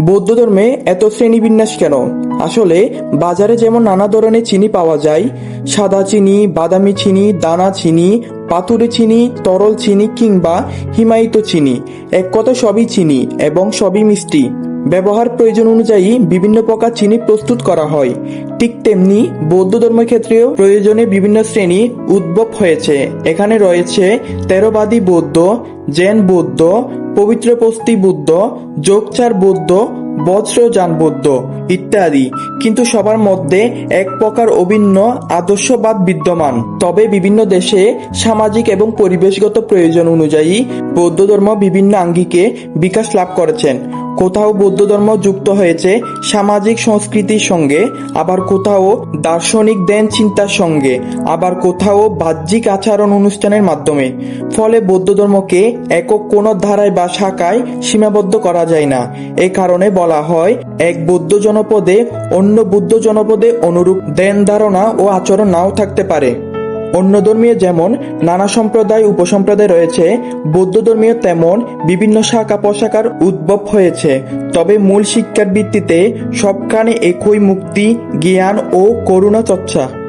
বৌদ্ধ ধর্মে এত শ্রেণীবিন্যাস কেন? আসলে বাজারে যেমন নানা ধরনের চিনি পাওয়া যায়, সাদা চিনি, বাদামি চিনি, দানা চিনি পাথুরে চিনি, তরল চিনি কিংবা হিমায়িত চিনি, এক কথা সবই চিনি এবং সবই মিষ্টি। ব্যবহার প্রয়োজন অনুযায়ী বিভিন্ন প্রকার চিনি প্রস্তুত করা হয়। ঠিক তেমনি বৌদ্ধ ধর্মের ক্ষেত্রেও প্রয়োজনে বিভিন্ন শ্রেণি উদ্ভব হয়েছে। এখানে রয়েছে তেরোবাদী বৌদ্ধ, জৈন বৌদ্ধ পবিত্রপস্তি বুদ্ধ, যোগচার বৌদ্ধ বজ্রযান বৌদ্ধ ইত্যাদি। কিন্তু সবার মধ্যে এক প্রকার অভিন্ন, আদর্শবাদ বিদ্যমান। তবে বিভিন্ন দেশে সামাজিক এবং পরিবেশগত প্রয়োজন অনুযায়ী বৌদ্ধ ধর্ম বিভিন্ন আঙ্গিকে বিকাশ লাভ করেছেন। কোথাও বৌদ্ধ ধর্ম যুক্ত হয়েছে, সামাজিক সংস্কৃতির সঙ্গে, আবার কোথাও দার্শনিক দেন চিন্তার সঙ্গে, আবার কোথাও বাহ্যিক আচরণ অনুষ্ঠানের মাধ্যমে। ফলে বৌদ্ধ ধর্মকে একক কোনো ধারায় বা শাখায় সীমাবদ্ধ করা যায় না। এ কারণে বলা হয়, এক বৌদ্ধ জনপদে অন্য বুদ্ধ জনপদে অনুরূপ দেন ধারণা ও আচরণ নাও থাকতে পারে। অন্য ধর্মীয় যেমন নানা সম্প্রদায়, উপসম্প্রদায় রয়েছে, বৌদ্ধ ধর্মীয় তেমন বিভিন্ন শাখা পোশাকার উদ্ভব হয়েছে। তবে মূল শিক্ষার ভিত্তিতে সবখানে একই মুক্তি, জ্ঞান ও করুণা চর্চা।